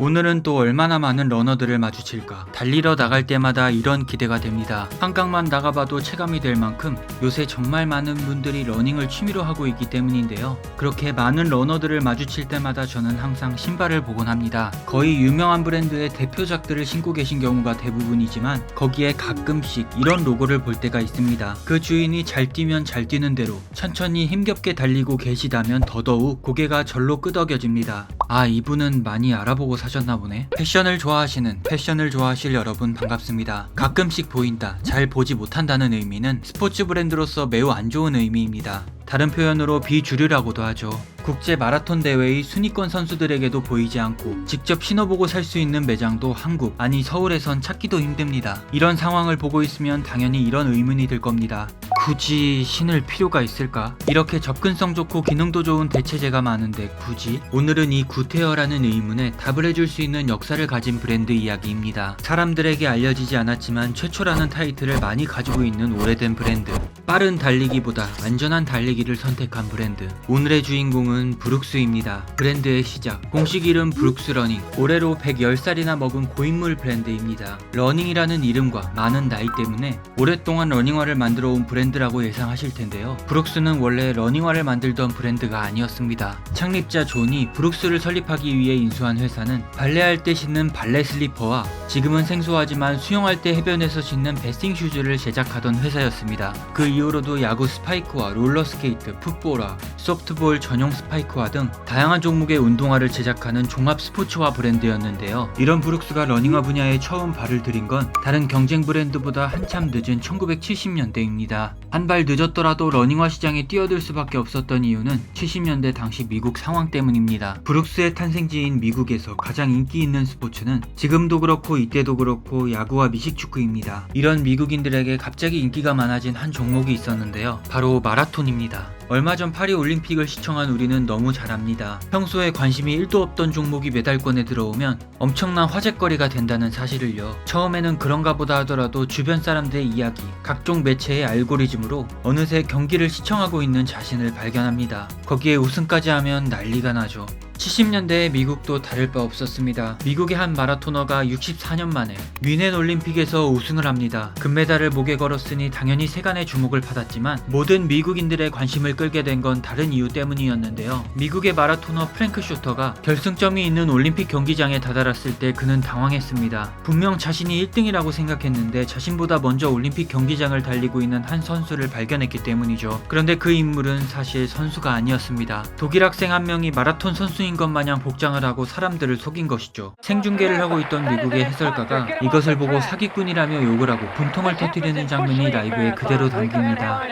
오늘은 또 얼마나 많은 러너들을 마주칠까. 달리러 나갈 때마다 이런 기대가 됩니다. 한강만 나가봐도 체감이 될 만큼 요새 정말 많은 분들이 러닝을 취미로 하고 있기 때문인데요. 그렇게 많은 러너들을 마주칠 때마다 저는 항상 신발을 보곤 합니다. 거의 유명한 브랜드의 대표작들을 신고 계신 경우가 대부분이지만 거기에 가끔씩 이런 로고를 볼 때가 있습니다. 그 주인이 잘 뛰면 잘 뛰는 대로 천천히 힘겹게 달리고 계시다면 더더욱 고개가 절로 끄덕여집니다. 아 이분은 많이 알아보고 사셨나 보네. 패션을 좋아하시는 패션을 좋아하실 여러분 반갑습니다. 가끔씩 보인다, 잘 보지 못한다는 의미는 스포츠 브랜드로서 매우 안 좋은 의미입니다. 다른 표현으로 비주류라고도 하죠. 국제 마라톤 대회의 순위권 선수들에게도 보이지 않고 직접 신어보고 살 수 있는 매장도 한국, 아니 서울에선 찾기도 힘듭니다. 이런 상황을 보고 있으면 당연히 이런 의문이 들 겁니다. 굳이 신을 필요가 있을까? 이렇게 접근성 좋고 기능도 좋은 대체제가 많은데 굳이? 오늘은 이 구테어라는 의문에 답을 해줄 수 있는 역사를 가진 브랜드 이야기입니다. 사람들에게 알려지지 않았지만 최초라는 타이틀을 많이 가지고 있는 오래된 브랜드. 빠른 달리기보다 안전한 달리기를 선택한 브랜드. 오늘의 주인공은 브룩스입니다. 브랜드의 시작. 공식 이름 브룩스 러닝. 올해로 110살이나 먹은 고인물 브랜드입니다. 러닝이라는 이름과 많은 나이 때문에 오랫동안 러닝화를 만들어 온 브랜드라고 예상하실 텐데요. 브룩스는 원래 러닝화를 만들던 브랜드가 아니었습니다. 창립자 존이 브룩스를 설립하기 위해 인수한 회사는 발레할 때 신는 발레 슬리퍼와 지금은 생소하지만 수영할 때 해변에서 신는 베싱 슈즈를 제작하던 회사였습니다. 그 이후로도 야구 스파이크와 롤러스케이트, 풋볼화, 소프트볼 전용 스파이크 화 등 다양한 종목의 운동화를 제작하는 종합 스포츠화 브랜드였는데요. 이런 브룩스가 러닝화 분야에 처음 발을 들인 건 다른 경쟁 브랜드보다 한참 늦은 1970년대입니다. 한발 늦었더라도 러닝화 시장에 뛰어들 수밖에 없었던 이유는 70년대 당시 미국 상황 때문입니다. 브룩스의 탄생지인 미국에서 가장 인기 있는 스포츠는 지금도 그렇고 이때도 그렇고 야구와 미식축구입니다. 이런 미국인들에게 갑자기 인기가 많아진 한 종목이 있었는데요. 바로 마라톤입니다. 얼마 전 파리 올림픽을 시청한 우리는 너무 잘 압니다. 평소에 관심이 1도 없던 종목이 메달권에 들어오면 엄청난 화제거리가 된다는 사실을요. 처음에는 그런가 보다 하더라도 주변 사람들의 이야기, 각종 매체의 알고리즘으로 어느새 경기를 시청하고 있는 자신을 발견합니다. 거기에 우승까지 하면 난리가 나죠. 70년대의 미국도 다를 바 없었습니다. 미국의 한 마라토너가 64년 만에 뮌헨 올림픽에서 우승을 합니다. 금메달을 목에 걸었으니 당연히 세간의 주목을 받았지만 모든 미국인들의 관심을 끌게 된 건 다른 이유 때문이었는데요. 미국의 마라토너 프랭크 슈터가 결승점이 있는 올림픽 경기장에 다다랐을 때 그는 당황했습니다. 분명 자신이 1등이라고 생각했는데 자신보다 먼저 올림픽 경기장을 달리고 있는 한 선수를 발견했기 때문이죠. 그런데 그 인물은 사실 선수가 아니었습니다. 독일 학생 한 명이 마라톤 선수인 것 마냥 복장을 하고 사람들을 속인 것이죠. 생중계를 하고 있던 미국의 해설가가 이것을 보고 사기꾼이라며 욕을 하고 분통을 터뜨리는 장면이 라이브에 그대로 담깁니다.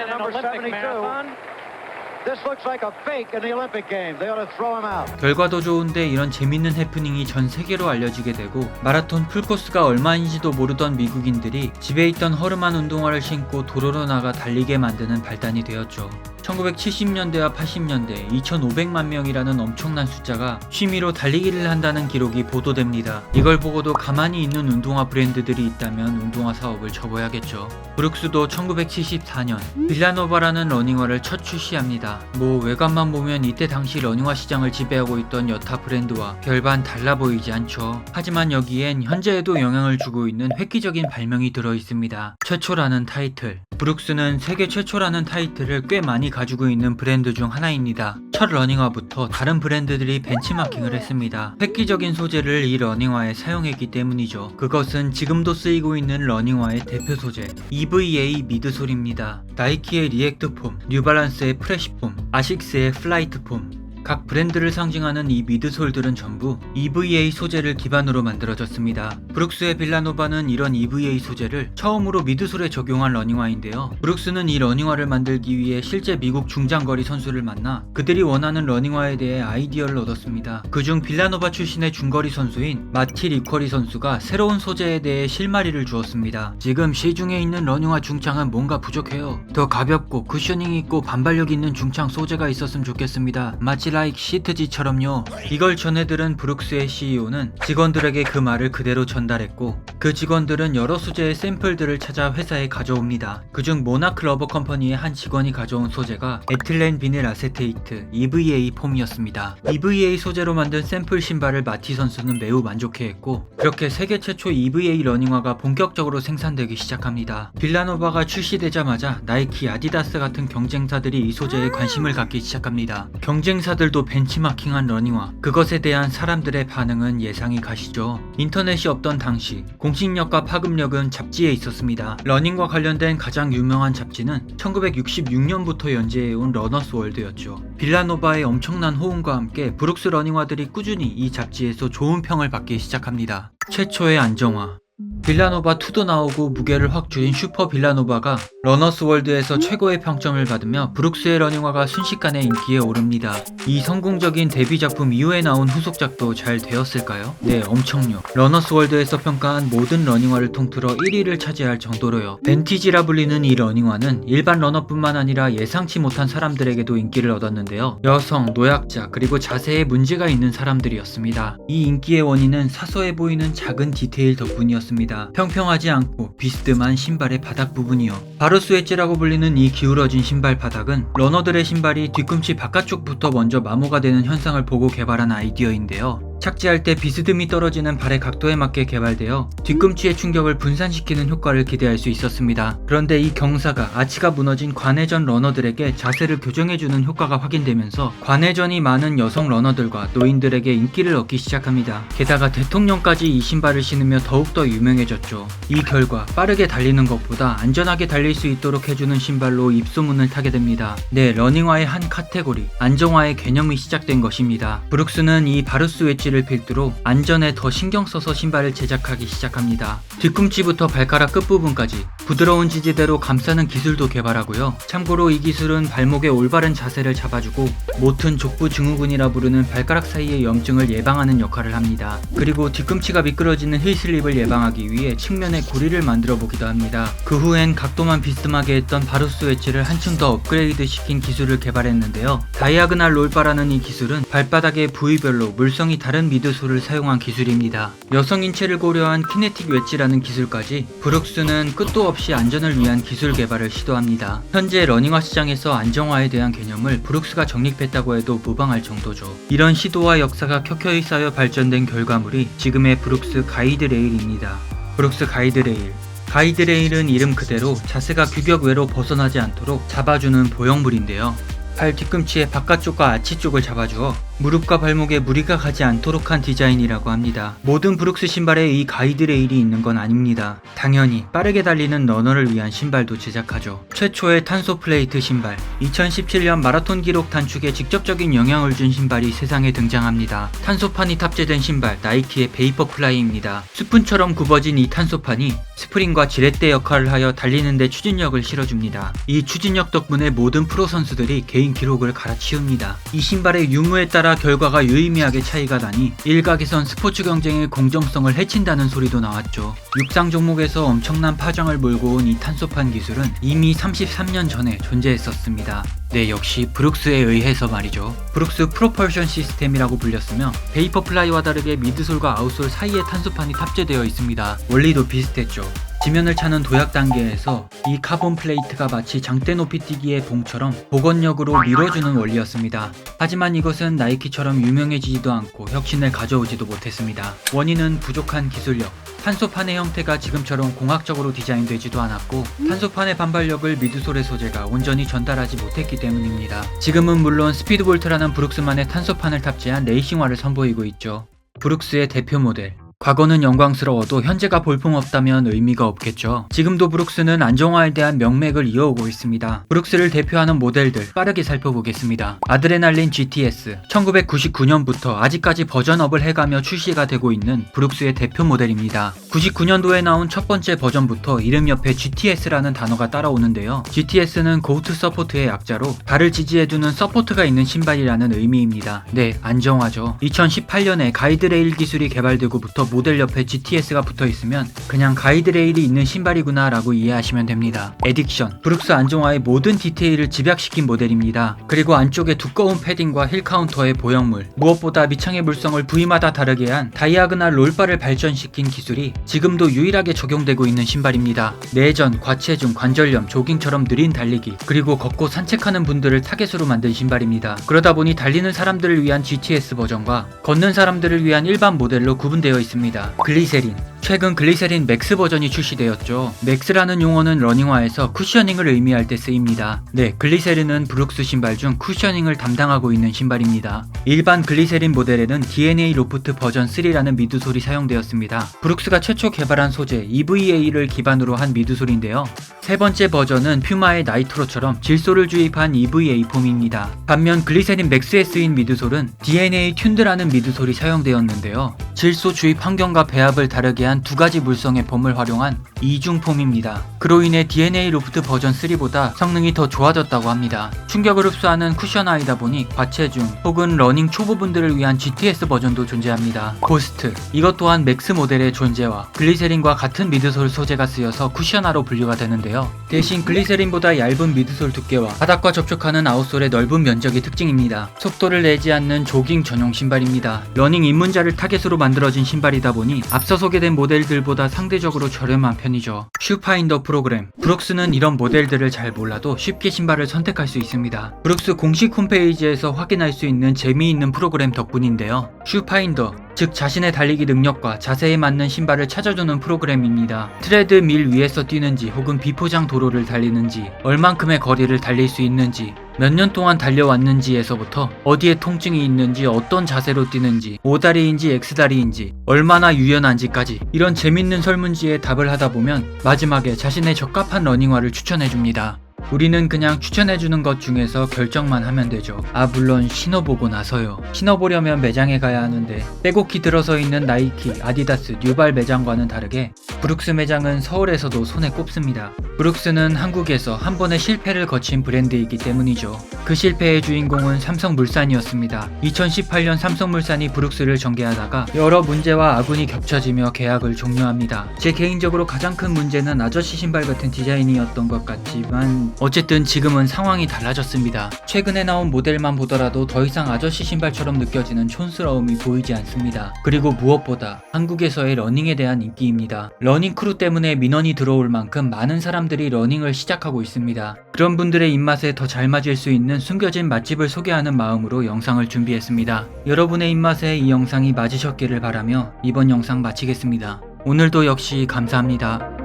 결과도 좋은데 이런 재밌는 해프닝이 전 세계로 알려지게 되고 마라톤 풀코스가 얼마인지도 모르던 미국인들이 집에 있던 허름한 운동화를 신고 도로로 나가 달리게 만드는 발단이 되었죠. 1970년대와 80년대 2,500만 명이라는 엄청난 숫자가 취미로 달리기를 한다는 기록이 보도됩니다. 이걸 보고도 가만히 있는 운동화 브랜드들이 있다면 운동화 사업을 접어야겠죠. 브룩스도 1974년 빌라노바라는 러닝화를 첫 출시합니다. 뭐 외관만 보면 이때 당시 러닝화 시장을 지배하고 있던 여타 브랜드와 별반 달라 보이지 않죠. 하지만 여기엔 현재에도 영향을 주고 있는 획기적인 발명이 들어 있습니다. 최초라는 타이틀. 브룩스는 세계 최초라는 타이틀을 꽤 많이 가 지고 있는 브랜드 중 하나입니다. 첫 러닝화부터 다른 브랜드들이 벤치마킹을 했습니다. 획기적인 소재를 이 러닝화에 사용했기 때문이죠. 그것은 지금도 쓰이고 있는 러닝화의 대표 소재 EVA 미드솔입니다. 나이키의 리액트 폼, 뉴발란스의 프레시 폼, 아식스의 플라이트 폼, 각 브랜드를 상징하는 이 미드솔들은 전부 EVA 소재를 기반으로 만들어졌습니다. 브룩스의 빌라노바는 이런 EVA 소재를 처음으로 미드솔에 적용한 러닝화인데요. 브룩스는 이 러닝화를 만들기 위해 실제 미국 중장거리 선수를 만나 그들이 원하는 러닝화에 대해 아이디어를 얻었습니다. 그중 빌라노바 출신의 중거리 선수인 마티 리쿼리 선수가 새로운 소재에 대해 실마리를 주었습니다. 지금 시중에 있는 러닝화 중창은 뭔가 부족해요. 더 가볍고 쿠셔닝 있고 반발력 있는 중창 소재가 있었으면 좋겠습니다. 마치 라이크 시트지처럼요. 이걸 전해들은 브룩스의 CEO는 직원들에게 그 말을 그대로 전달했고 그 직원들은 여러 소재의 샘플들을 찾아 회사에 가져옵니다. 그중 모나크 러버 컴퍼니의 한 직원이 가져온 소재가 에틸렌 비닐 아세테이트 EVA 폼이었습니다. EVA 소재로 만든 샘플 신발을 마티 선수는 매우 만족해했고 그렇게 세계 최초 EVA 러닝화가 본격적으로 생산되기 시작합니다. 빌라노바가 출시되자마자 나이키, 아디다스 같은 경쟁사들이 이 소재에 관심을 갖기 시작합니다. 경쟁사 들도 벤치마킹한 러닝화, 그것에 대한 사람들의 반응은 예상이 가시죠. 인터넷이 없던 당시 공식력과 파급력은 잡지에 있었습니다. 러닝과 관련된 가장 유명한 잡지는 1966년부터 연재해온 러너스 월드였죠. 빌라노바의 엄청난 호응과 함께 브룩스 러닝화들이 꾸준히 이 잡지에서 좋은 평을 받기 시작합니다. 최초의 안정화, 빌라노바 2도 나오고 무게를 확 줄인 슈퍼 빌라노바가 러너스 월드에서 최고의 평점을 받으며 브룩스의 러닝화가 순식간에 인기에 오릅니다. 이 성공적인 데뷔 작품 이후에 나온 후속작도 잘 되었을까요? 네, 엄청요. 러너스 월드에서 평가한 모든 러닝화를 통틀어 1위를 차지할 정도로요. 벤티지라 불리는 이 러닝화는 일반 러너뿐만 아니라 예상치 못한 사람들에게도 인기를 얻었는데요. 여성, 노약자, 그리고 자세에 문제가 있는 사람들이었습니다. 이 인기의 원인은 사소해 보이는 작은 디테일 덕분이었습니다. 평평하지 않고 비스듬한 신발의 바닥 부분이요. 바루스 웨지라고 불리는 이 기울어진 신발 바닥은 러너들의 신발이 뒤꿈치 바깥쪽부터 먼저 마모가 되는 현상을 보고 개발한 아이디어인데요. 착지할 때 비스듬히 떨어지는 발의 각도에 맞게 개발되어 뒤꿈치의 충격을 분산시키는 효과를 기대할 수 있었습니다. 그런데 이 경사가 아치가 무너진 관회전 러너들에게 자세를 교정해주는 효과가 확인되면서 관회전이 많은 여성 러너들과 노인들에게 인기를 얻기 시작합니다. 게다가 대통령까지 이 신발을 신으며 더욱더 유명해졌죠. 이 결과 빠르게 달리는 것보다 안전하게 달릴 수 있도록 해주는 신발로 입소문을 타게 됩니다. 네, 러닝화의 한 카테고리, 안정화의 개념이 시작된 것입니다. 브룩스는 이 바루스 웨지 를 필두로 안전에 더 신경 써서 신발을 제작하기 시작합니다. 뒤꿈치부터 발가락 끝부분까지 부드러운 지지대로 감싸는 기술도 개발하고요. 참고로 이 기술은 발목의 올바른 자세를 잡아주고 모튼 족부 증후군이라 부르는 발가락 사이의 염증을 예방하는 역할을 합니다. 그리고 뒤꿈치가 미끄러지는 힐슬립을 예방하기 위해 측면에 고리를 만들어 보기도 합니다. 그 후엔 각도만 비스듬하게 했던 바루스 웨지를 한층 더 업그레이드 시킨 기술을 개발했는데요. 다이아그날 롤바라는 이 기술은 발바닥의 부위별로 물성이 다른 미드솔을 사용한 기술입니다. 여성 인체를 고려한 키네틱 웨지라는 기술까지 브룩스는 끝도 없이 안전을 위한 기술 개발을 시도합니다. 현재 러닝화 시장에서 안정화에 대한 개념을 브룩스가 정립했다고 해도 무방할 정도죠. 이런 시도와 역사가 켜켜이 쌓여 발전된 결과물이 지금의 브룩스 가이드레일입니다. 브룩스 가이드레일 가이드레일은 이름 그대로 자세가 규격 외로 벗어나지 않도록 잡아주는 보형물인데요. 팔 뒤꿈치의 바깥쪽과 아치 쪽을 잡아주어 무릎과 발목에 무리가 가지 않도록 한 디자인이라고 합니다. 모든 브룩스 신발에 이 가이드레일이 있는 건 아닙니다. 당연히 빠르게 달리는 러너를 위한 신발도 제작하죠. 최초의 탄소 플레이트 신발 2017년 마라톤 기록 단축에 직접적인 영향을 준 신발이 세상에 등장합니다. 탄소판이 탑재된 신발 나이키의 베이퍼 플라이입니다. 스푼처럼 굽어진 이 탄소판이 스프링과 지렛대 역할을 하여 달리는데 추진력을 실어줍니다. 이 추진력 덕분에 모든 프로 선수들이 개인 기록을 갈아치웁니다. 이 신발의 유무에 따라 결과가 유의미하게 차이가 나니 일각에선 스포츠 경쟁의 공정성을 해친다는 소리도 나왔죠. 육상 종목에서 엄청난 파장을 몰고 온 이 탄소판 기술은 이미 33년 전에 존재했었습니다. 네, 역시 브룩스에 의해서 말이죠. 브룩스 프로펄션 시스템이라고 불렸으며 베이퍼 플라이와 다르게 미드솔과 아웃솔 사이에 탄소판이 탑재되어 있습니다. 원리도 비슷했죠. 지면을 차는 도약 단계에서 이 카본 플레이트가 마치 장대 높이 뛰기의 봉처럼 복원력으로 밀어주는 원리였습니다. 하지만 이것은 나이키처럼 유명해지지도 않고 혁신을 가져오지도 못했습니다. 원인은 부족한 기술력, 탄소판의 형태가 지금처럼 공학적으로 디자인되지도 않았고 탄소판의 반발력을 미드솔의 소재가 온전히 전달하지 못했기 때문입니다. 지금은 물론 스피드볼트라는 브룩스만의 탄소판을 탑재한 레이싱화를 선보이고 있죠. 브룩스의 대표 모델 과거는 영광스러워도 현재가 볼품없다면 의미가 없겠죠. 지금도 브룩스는 안정화에 대한 명맥을 이어오고 있습니다. 브룩스를 대표하는 모델들 빠르게 살펴보겠습니다. 아드레날린 GTS 1999년부터 아직까지 버전업을 해가며 출시가 되고 있는 브룩스의 대표 모델입니다. 99년도에 나온 첫 번째 버전부터 이름 옆에 GTS라는 단어가 따라오는데요. GTS는 고우트 서포트의 약자로 발을 지지해주는 서포트가 있는 신발이라는 의미입니다. 네, 안정화죠. 2018년에 가이드레일 기술이 개발되고부터 모델 옆에 GTS가 붙어 있으면 그냥 가이드레일이 있는 신발이구나 라고 이해하시면 됩니다. 에딕션, 브룩스 안종화의 모든 디테일을 집약시킨 모델입니다. 그리고 안쪽에 두꺼운 패딩과 힐 카운터의 보형물, 무엇보다 밑창의 물성을 부위마다 다르게 한 다이아그날 롤바를 발전시킨 기술이 지금도 유일하게 적용되고 있는 신발입니다. 내전, 과체중, 관절염, 조깅처럼 느린 달리기, 그리고 걷고 산책하는 분들을 타겟으로 만든 신발입니다. 그러다 보니 달리는 사람들을 위한 GTS 버전과 걷는 사람들을 위한 일반 모델로 구분되어 있습니다. 글리세린 최근 글리세린 맥스 버전이 출시되었죠. 맥스라는 용어는 러닝화에서 쿠셔닝을 의미할 때 쓰입니다. 네, 글리세린은 브룩스 신발 중 쿠셔닝을 담당하고 있는 신발입니다. 일반 글리세린 모델에는 DNA 로프트 버전 3라는 미드솔이 사용되었습니다. 브룩스가 최초 개발한 소재 EVA를 기반으로 한 미드솔인데요. 세 번째 버전은 퓨마의 나이트로처럼 질소를 주입한 EVA 폼입니다. 반면 글리세린 맥스에 쓰인 미드솔은 DNA 튠드라는 미드솔이 사용되었는데요. 질소 주입 환경과 배합을 다르게 한 두 가지 물성의 폼을 활용한 이중 폼입니다. 그로 인해 DNA 로프트 버전 3보다 성능이 더 좋아졌다고 합니다. 충격을 흡수하는 쿠션 아이다 보니 과체중 혹은 러닝 초보분들을 위한 GTS 버전도 존재합니다. 고스트 이것 또한 맥스 모델의 존재와 글리세린과 같은 미드솔 소재가 쓰여서 쿠션화로 분류가 되는데요. 대신 글리세린보다 얇은 미드솔 두께와 바닥과 접촉하는 아웃솔의 넓은 면적이 특징입니다. 속도를 내지 않는 조깅 전용 신발입니다. 러닝 입문자를 타겟으로 만들어진 신발이다 보니 앞서 소개된 모델들보다 상대적으로 저렴한 편이죠. 슈파인더 프로그램 브룩스는 이런 모델들을 잘 몰라도 쉽게 신발을 선택할 수 있습니다. 브룩스 공식 홈페이지에서 확인할 수 있는 재미있는 프로그램 덕분인데요. 슈파인더 즉 자신의 달리기 능력과 자세에 맞는 신발을 찾아주는 프로그램입니다. 트레드 밀 위에서 뛰는지 혹은 비포장 도로를 달리는지 얼만큼의 거리를 달릴 수 있는지 몇년 동안 달려왔는지에서부터 어디에 통증이 있는지 어떤 자세로 뛰는지 오다리인지 X다리인지 얼마나 유연한지까지 이런 재밌는 설문지에 답을 하다 보면 마지막에 자신의 적합한 러닝화를 추천해줍니다. 우리는 그냥 추천해주는 것 중에서 결정만 하면 되죠. 아, 물론 신어보고 나서요. 신어보려면 매장에 가야 하는데, 빼곡히 들어서 있는 나이키, 아디다스, 뉴발 매장과는 다르게, 브룩스 매장은 서울에서도 손에 꼽습니다. 브룩스는 한국에서 한 번의 실패를 거친 브랜드이기 때문이죠. 그 실패의 주인공은 삼성물산이었습니다. 2018년 삼성물산이 브룩스를 전개하다가 여러 문제와 아군이 겹쳐지며 계약을 종료합니다. 제 개인적으로 가장 큰 문제는 아저씨 신발 같은 디자인이었던 것 같지만 어쨌든 지금은 상황이 달라졌습니다. 최근에 나온 모델만 보더라도 더 이상 아저씨 신발처럼 느껴지는 촌스러움이 보이지 않습니다. 그리고 무엇보다 한국에서의 러닝에 대한 인기입니다. 러닝 크루 때문에 민원이 들어올 만큼 많은 사람들이 러닝을 시작하고 있습니다. 그런 분들의 입맛에 더 잘 맞을 수 있는 숨겨진 맛집을 소개하는 마음으로 영상을 준비했습니다. 여러분의 입맛에 이 영상이 맞으셨기를 바라며 이번 영상 마치겠습니다. 오늘도 역시 감사합니다.